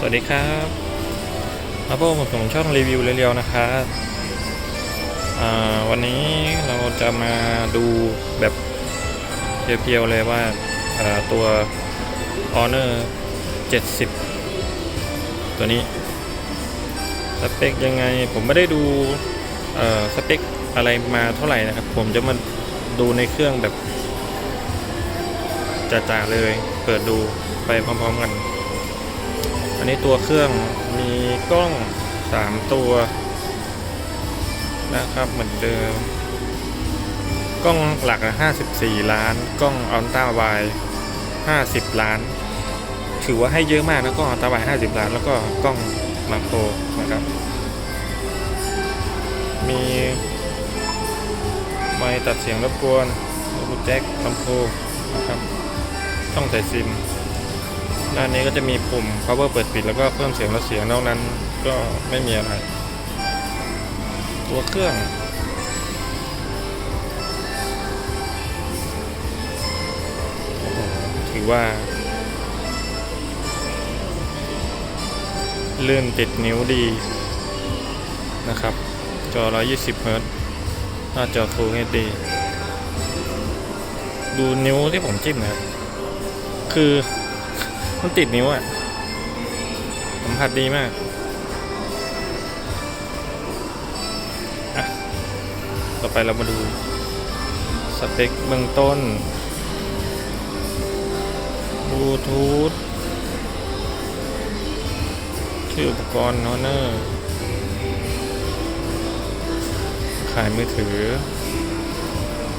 สวัสดีครับมาพบกับผมช่องรีวิวเรียวๆนะครับวันนี้เราจะมาดูแบบเพียวๆเลยว่าอ่าตัว Honor 70 ตัวนี้ สเปคยังไงผมไม่ได้ดูสเปคอะไรมาเท่าไหร่นะครับ ผมจะมาดูในเครื่องแบบจ่าๆเลย เปิดดูไปพร้อมๆกัน อันนี้ตัวเครื่องมีกล้อง 3 ตัวนะครับเหมือนเดิม กล้องหลัก 54 ล้าน กล้องอัลตร้าไว50 ล้าน ถือว่าให้เยอะมากนะกล้องอัลตร้าไว50 ล้าน แล้วก็กล้องมาโครนะครับ มีไมค์ตัดเสียงรบกวนลูแจ็คลำโพงนะครับช่องใส่ซิม ด้านนี้ก็จะมีปุ่ม power เปิดปิด แล้วก็เพิ่มเสียงลดเสียงนอกนั้นก็ไม่มีอะไร ตัวเครื่องถือว่า ลื่นติดนิ้วดีนะครับ จอ 120 เฮิรตซ์หน้าจอ Full HD ดูนิ้วที่ผมจิ้มนะครับ คือ มันติดนิ้วอะสัมผัสดีมากอะต่อไปเรามาดูสเปคเบื้องต้นบลูทูธชื่ออุปกรณ์ Honor ขายมือถือ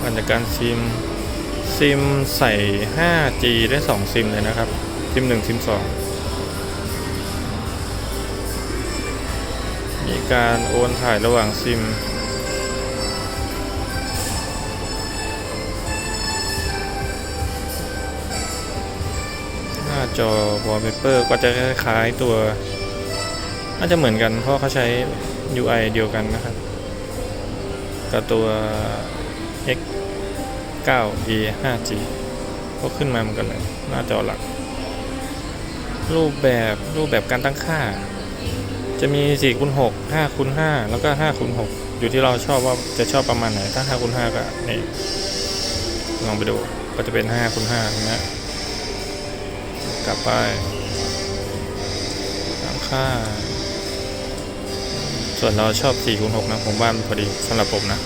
การจัดการซิม ซิมใส่ 5G ได้ 2 ซิมเลยนะครับ ซิม1ซิม2มีการโอนถ่ายระหว่างซิม หน้าจอ wallpaper ก็จะคล้ายตัว น่าจะเหมือนกันเพราะเขาใช้ UI เดียวกันนะครับ กับตัว X 9 E 5G ก็ขึ้นมาเหมือนกันเลย หน้าจอหลัก รูปแบบรูปแบบการตั้งค่า จะมี4คูณ6 5คูณ5แล้วก็5คูณ6อยู่ที่เราชอบว่าจะชอบประมาณไหน ถ้า5คูณ5ก็นี่ลองไปดูก็จะเป็น5คูณ5นะกลับไปตั้งค่า ส่วนเราชอบ4คูณ6นะผมว่ามันพอดีสำหรับผมนะ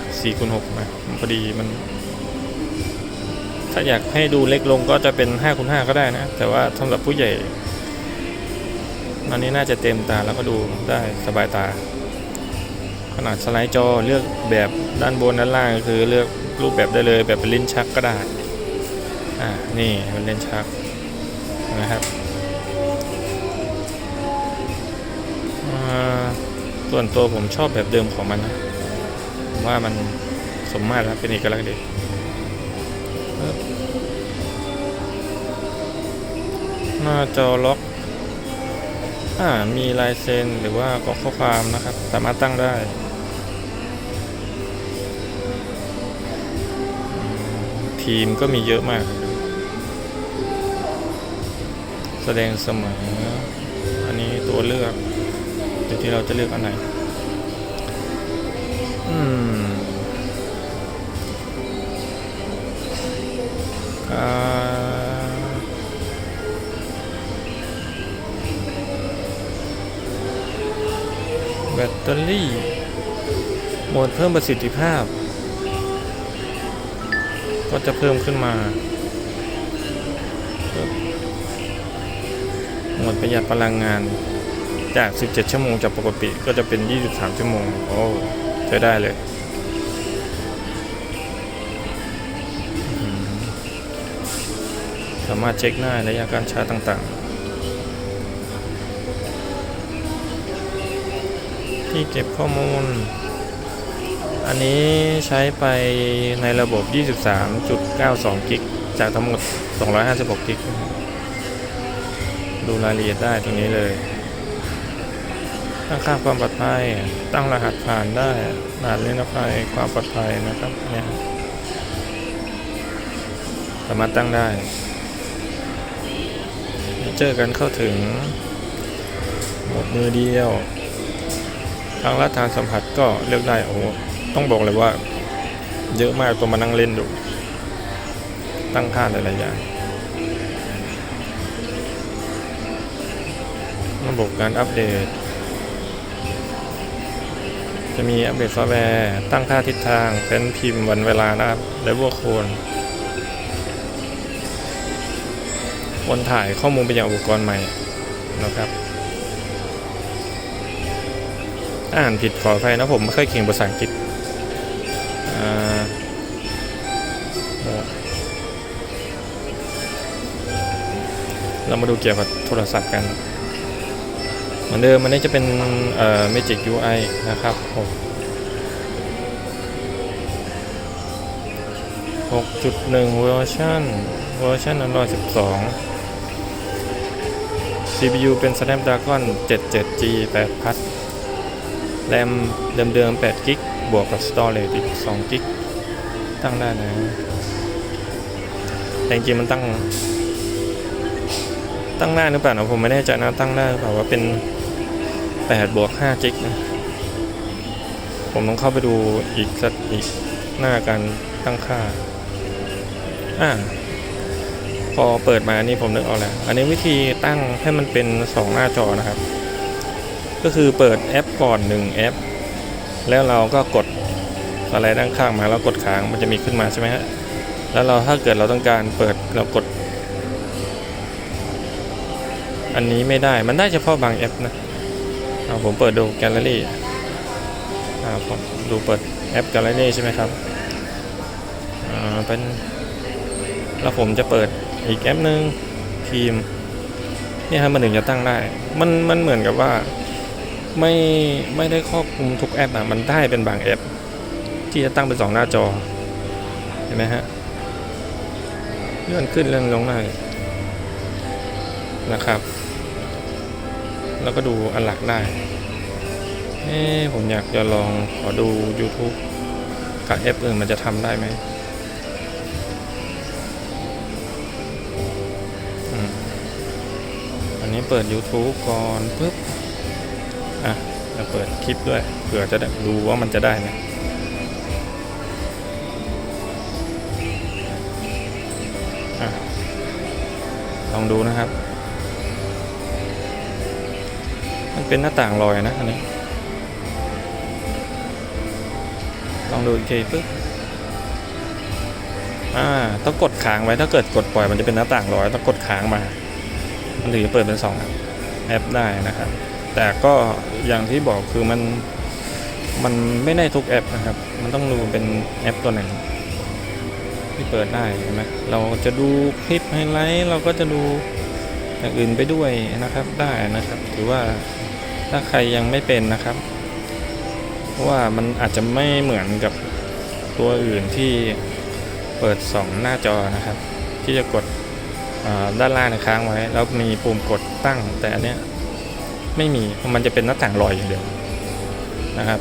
4คูณ6นะมันพอดีมัน ถ้าอยากให้ดูเล็กลงก็จะเป็น5คูณ5ก็ได้นะ แต่ว่าสำหรับผู้ใหญ่อันนี้น่าจะเต็มตาแล้วก็ดูได้สบายตา ขนาดสไลด์จอเลือกแบบด้านบนด้านล่างก็คือเลือกรูปแบบได้เลยแบบเป็นลิ้นชักก็ได้อ่านี่เป็นลิ้นชักนะครับส่วนตัวผมชอบแบบเดิมของมันนะว่ามันสมมาตรแล้วเป็นเอกลักษณ์ดี หน้าจอล็อกอ่ามีลายเซ็นหรือว่ากรอกข้อความนะครับ สามารถตั้งได้ทีมก็มีเยอะมาก แสดงเสมอ อันนี้ตัวเลือก เดี๋ยวที่เราจะเลือกอันไหน อืม แบตเตอรี่ โหมดเพิ่มประสิทธิภาพ ก็จะเพิ่มขึ้นมา โหมดประหยัดพลังงานจาก 17 ชั่วโมงจากปกติก็จะเป็น 23 ชั่วโมง โอ้ใช้ได้เลย สามารถเช็คได้ระยะการชาร์จต่างๆ ที่เก็บข้อมูล อันนี้ใช้ไปในระบบ 23.92 กิก จากทั้งหมด 256 กิก ดูรายละเอียดได้ตรงนี้เลย ตั้งค่าความปลอดภัย ตั้งรหัสผ่านได้รหัสเล่นภัยความปลอดภัยนะครับเนี่ยสามารถตั้งได้ เจอร์การเข้าถึงหมดมือเดียวทางลัดทางสัมผัสก็เลือกได้โอ้โหต้องบอกเลยว่า เยอะมากตัวมานั่งเล่นดูตั้งค่าหลายๆอย่างระบบการอัปเดต จะมีอัปเดตซอฟต์แวร์ ตั้งค่าทิศทางเป็นพิมพ์วันเวลานะครับเลเวลโคน วนถ่ายข้อมูลไปยังอุปกรณ์ใหม่นะครับ อ่านผิดขออภัยนะผมไม่ค่อยเก่งภาษาอังกฤษเรามาดูเกี่ยวกับโทรศัพท์กันเหมือนเดิมมันนี้จะเป็นเอ่อ Magic UI นะครับผม6.1เวอร์ชันเวอร์ชัน112 CPU เป็น Snapdragon 77G 8พัทแรมเดิมๆ8กิกบวกกับ Storage อีก2กิกตั้งได้นะ แต่จริงๆมันตั้ง ตั้งได้หรือเปล่านะผมไม่แน่ใจนะตั้งได้หรือเปล่าว่าเป็น8บวก5จิกนะผมต้องเข้าไปดูอีกสักอีกหน้าการตั้งค่า อ่า พอเปิดมานี่ผมนึกเอาแล้ว อันนี้วิธีตั้งให้มันเป็น 2 หน้าจอนะครับ ก็คือเปิดแอปก่อน 1 แอป แล้วเราก็กดอะไรด้านข้างมาแล้วกดค้างมันจะมีขึ้นมาใช่ไหมฮะ แล้วเราถ้าเกิดเราต้องการเปิดเรากด อันนี้ไม่ได้มันได้เฉพาะบางแอปนะเอาผมเปิดดูแกลเลอรี่อ่าผมดูเปิดแอปแกลเลอรี่ใช่ไหมครับอ่าเป็นแล้วผมจะเปิด อีกแอปหนึ่งทีมเนี่ยครับมันถึงจะตั้งได้ มันมันเหมือนกับว่าไม่ไม่ได้ครอบคลุมทุกแอปอะมันได้เป็นบางแอป ที่จะตั้งเป็นสองหน้าจอ เห็นไหมฮะเลื่อนขึ้นเลื่อนลงได้นะครับ แล้วก็ดูอันหลักได้เอ๊ะผมอยากจะลองขอดู YouTube กับแอปอื่นมันจะทำได้ไหม นี้เปิด YouTube ก่อนปุ๊บอะจะเปิดคลิปด้วยเผื่อจะได้ดูว่ามันจะได้ไหมลองดูนะครับ มันเป็นหน้าต่างลอยนะอันนี้ ลองดูอีกทีปึ๊บ อ่า ต้องกดค้างไว้ ถ้าเกิดกดปล่อยมันจะเป็นหน้าต่างลอย ต้องกดค้างมา มันถึงจะเปิดเป็นสองแอปได้นะครับ แต่ก็อย่างที่บอกคือมันมันไม่ได้ทุกแอปนะครับ มันต้องดูเป็นแอปตัวไหนที่เปิดได้เห็นไหมเราจะดูคลิปไฮไลท์เราก็จะดูอย่างอื่นไปด้วยนะครับได้นะครับ ถือว่าถ้าใครยังไม่เป็นนะครับ เพราะว่ามันอาจจะไม่เหมือนกับตัวอื่นที่เปิด 2 หน้าจอนะครับ ที่จะกด ด้านล่างในค้างไว้ แล้วมีปุ่มกดตั้งแต่อันเนี้ยไม่มีเพราะมันจะเป็นหน้าต่างลอยอย่างเดียวนะครับ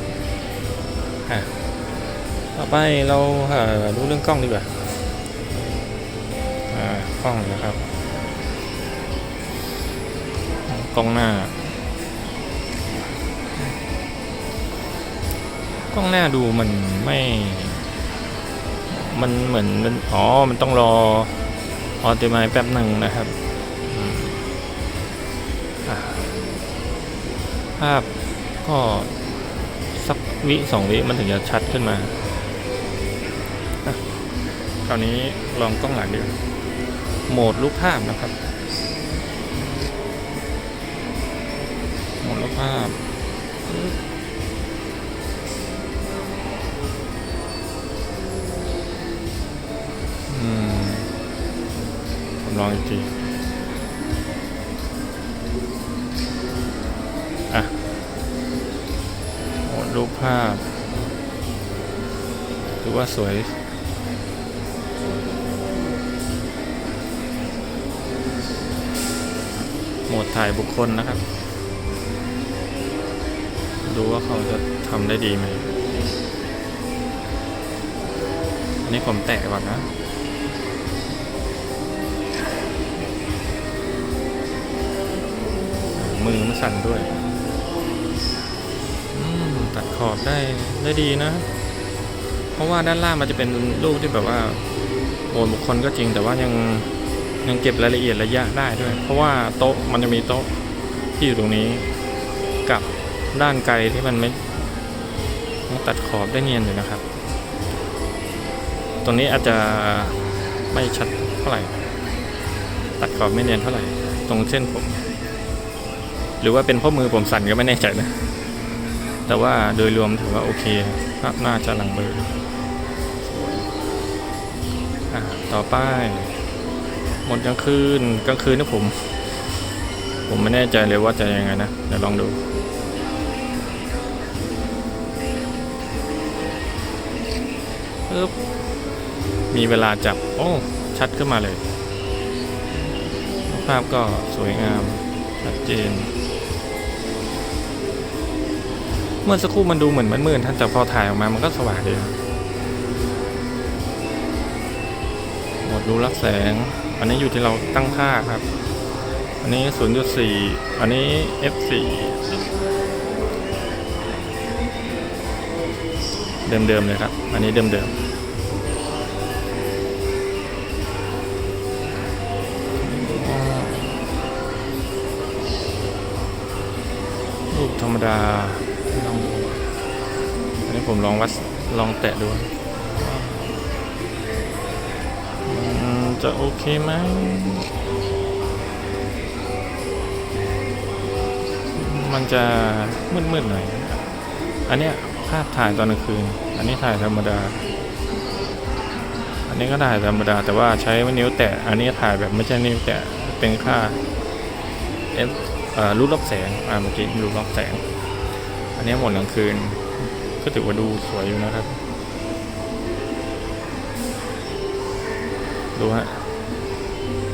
ต่อไปเราดูเรื่องกล้องดีกว่ากล้องนะครับกล้องหน้ากล้องหน้าดูมันไม่ มันเหมือนมันอ๋อ มันต้องรอ ออติมายแป๊บหนึ่งนะครับภาพก็สักวิสองวิมันถึงจะชัดขึ้นมาคราวนี้ลองกล้องหลังดีกว่าโหมดรูปภาพนะครับ โหมดรูปภาพ ลองอีกทีอะโหมดรูปภาพถือว่าสวยโหมดถ่ายบุคคลนะครับ ดูว่าเขาจะทำได้ดีไหมอันนี้ผมแตะก่อนนะ มือมันสั่นด้วย ตัดขอบได้ได้ดีนะ เพราะว่าด้านล่างมันจะเป็นรูปที่แบบว่าโอนบุคคลก็จริงแต่ว่ายังยังเก็บรายละเอียดระยะได้ด้วย เพราะว่าโต๊ะมันจะมีโต๊ะที่อยู่ตรงนี้กับด้านไกลที่มันไม่ตัดขอบได้เนียนอยู่นะครับ ตรงนี้อาจจะไม่ชัดเท่าไหร่ ตัดขอบไม่เนียนเท่าไหร่ ตรงเส้นผม หรือว่าเป็นเพ่อมือผมสั่นก็ไม่แน่ใจนะ แต่ว่าโดยรวมถือว่าโอเคภาพน่าจะหลังเบอร์อะต่อไปหมดกลางคืนกลางคืนนะผม ผมไม่แน่ใจเลยว่าจะยังไงนะ เดี๋ยวลองดูปึ๊บมีเวลาจับ โอ้ ชัดขึ้นมาเลย ภาพก็สวยงาม จน เมื่อสักครู่มันดูเหมือนมันมืดๆท่านแต่พอถ่ายออกมามันก็สว่างดีหมดดูรับแสง อันนี้อยู่ที่เราตั้งค่าครับ อันนี้ 0.4 อันนี้ f4 เดิมๆเลยครับ อันนี้เดิมๆ ดาอันนี้ผมลองวัดลองแตะดู จะโอเคไหมมันจะมืดๆหน่อย อันเนี้ยภาพถ่ายตอนกลางคืน อันนี้ถ่ายธรรมดา อันนี้ก็ถ่ายธรรมดา แต่ว่าใช้นิ้วแตะ อันนี้ถ่ายแบบไม่ใช่นิ้วแตะ เป็นค่า f รูปรอบแสงอ่าเมื่อกี้รูปรอบแสง อันนี้หมดกลางคืน ก็ถือว่าดูสวยอยู่นะครับ ดูฮะ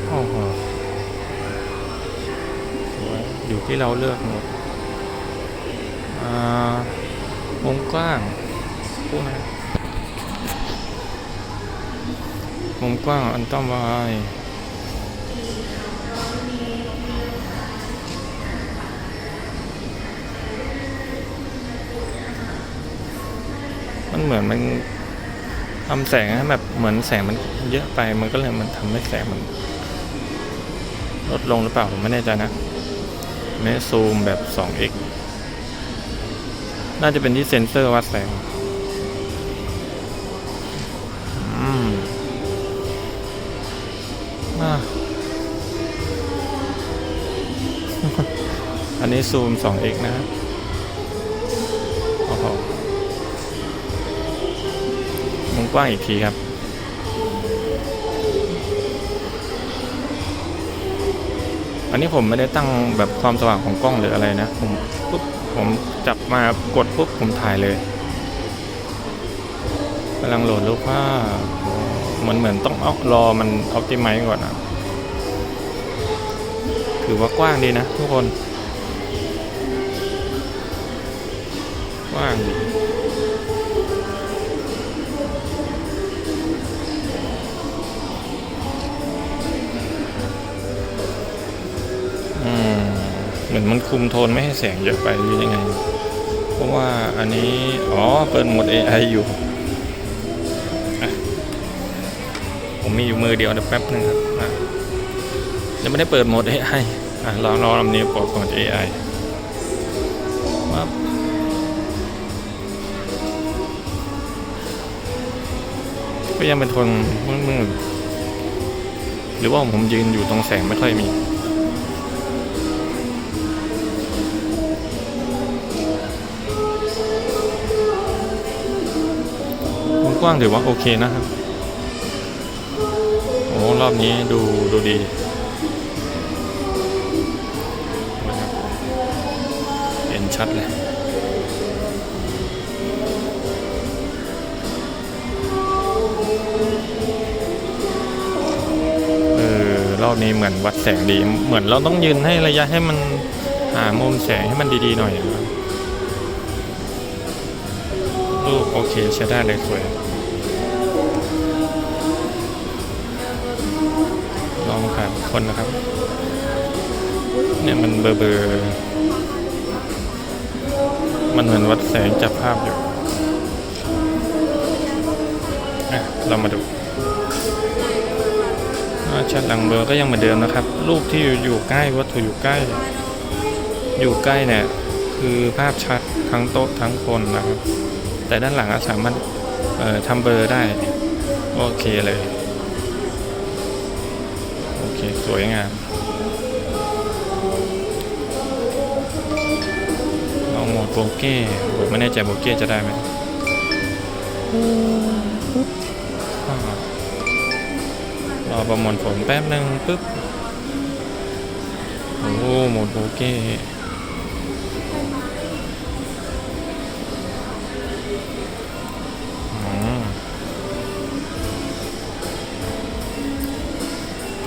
โอ้โหสวยอยู่ที่เราเลือกหมดอ่าวงกว้างพูดนะวงกว้างอันต้อมว เหมือนมันทำแสงให้แบบเหมือนแสงมันเยอะไปมันก็เลยมันทำให้แสงมันลดลงหรือเปล่าผมไม่แน่ใจนะไม่ซูมแบบ 2x น่าจะเป็นที่เซ็นเซอร์วัดแสงอันนี้ซูม 2x นะครับ กว้างอีกทีครับ อันนี้ผมไม่ได้ตั้งแบบความสว่างของกล้องหรืออะไรนะ ผมปุ๊บผมจับมากดปุ๊บผมถ่ายเลยกำลังโหลดรูปภาพเหมือนเหมือนต้องเอารอมันออ t ติไม e ก่อนนะถือว่ากว้างดีนะทุกคน กว้างดี มือนมันคุมโทนไม่ให้แสงเยอะไปหรือยังไง เพราะว่าอันนี้ อ๋อ เปิดโหมด AI อยู่ ผมมีอยู่มือเดียวเดี๋ยวแป๊บหนึงครับยังไม่ได้เปิดโหมด AI อะลองรอลำนี้เปิดโหมด AI วับก็ยังเป็นโทนมืดๆหรือว่าผมยืนอยู่ตรงแสงไม่ค่อยมี กว้างถือว่าโอเคนะครับ โอ้รอบนี้ดูดูดีนะครับเห็นชัดเลยเออรอบนี้เหมือนวัดแสงดี เหมือนเราต้องยืนให้ระยะให้มันหามุมแสงให้มันดีๆหน่อยนะครับรูปโอเคใช้ได้เลยสวย ผ่านคนนะครับ เนี่ยมันเบอร์เบอร์มันเหมือนวัดแสงจับภาพอยู่อะเรามาดูชัดหลังเบอร์ก็ยังเหมือนเดิมนะครับ รูปที่อยู่ใกล้วัตถุอยู่ใกล้ อยู่ใกล้เนี่ยคือภาพชัดทั้งโต๊ะทั้งคนนะครับ แต่ด้านหลังอะสามารถทำเบอร์ได้ โอเคเลย เค สวยงามลองโหมดโบเก้ผมไม่แน่ใจโบเก้จะได้ไหมอ่ารอประมวลผลแป๊บหนึ่งปึ๊บ โอ้โหโหมดโบเก้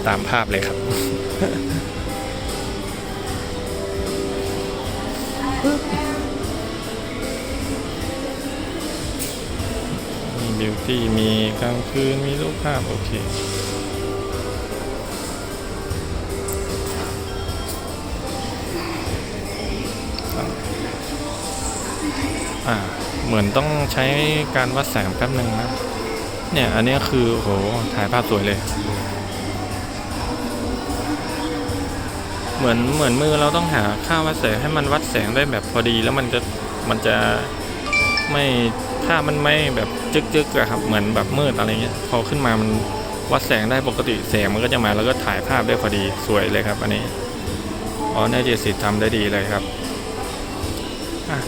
ตามภาพเลยครับมีบิวตี้มีกลางคืน มีรูปภาพ โอเคอ่าเหมือนต้องใช้การวัดแสงแป๊บหนึ่งนะ เนี่ย อันนี้คือโหถ่ายภาพสวยเลย เหมือนเหมือนมือเราต้องหาค่าวัดแสงให้มันวัดแสงได้แบบพอดีแล้วมันจะมันจะไม่ค่ามันไม่แบบจึกๆอะครับเหมือนแบบมืดอะไรเงี้ยพอขึ้นมามันวัดแสงได้ปกติแสงมันก็จะมาแล้วก็ถ่ายภาพได้พอดีสวยเลยครับ อันนี้อ๋อเนเจสิทธิ์ทำได้ดีเลยครับอะ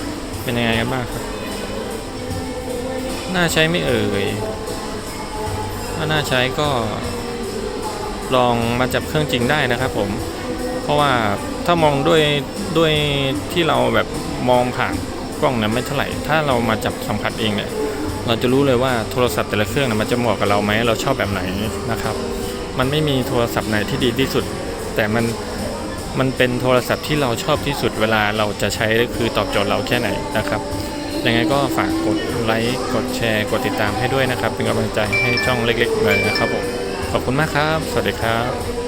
เป็นยังไงกันบ้างครับน่าใช้ไม่เอ่ยถ้าน่าใช้ก็ลองมาจับเครื่องจริงได้นะครับผม ราะว่าถ้ามองด้วยด้วยที่เราแบบมองผ่านกล้องเนี่ยไม่เท่าไหร่ ถ้าเรามาจับสัมผัสเองเนี่ยเราจะรู้เลยว่าโทรศัพท์แต่ละเครื่องเนี่ยมันจะเหมาะกับเราไหมเราชอบแบบไหนนะครับ มันไม่มีโทรศัพท์ไหนที่ดีที่สุด แต่มันมันเป็นโทรศัพท์ที่เราชอบที่สุดเวลาเราจะใช้คือตอบโจทย์เราแค่ไหนนะครับยังไงก็ฝากกดไลค์กดแชร์ กดติดตามให้ด้วยนะครับ เป็นกำลังใจให้ช่องเล็กๆเลยนะครับผมขอบคุณมากครับ สวัสดีครับ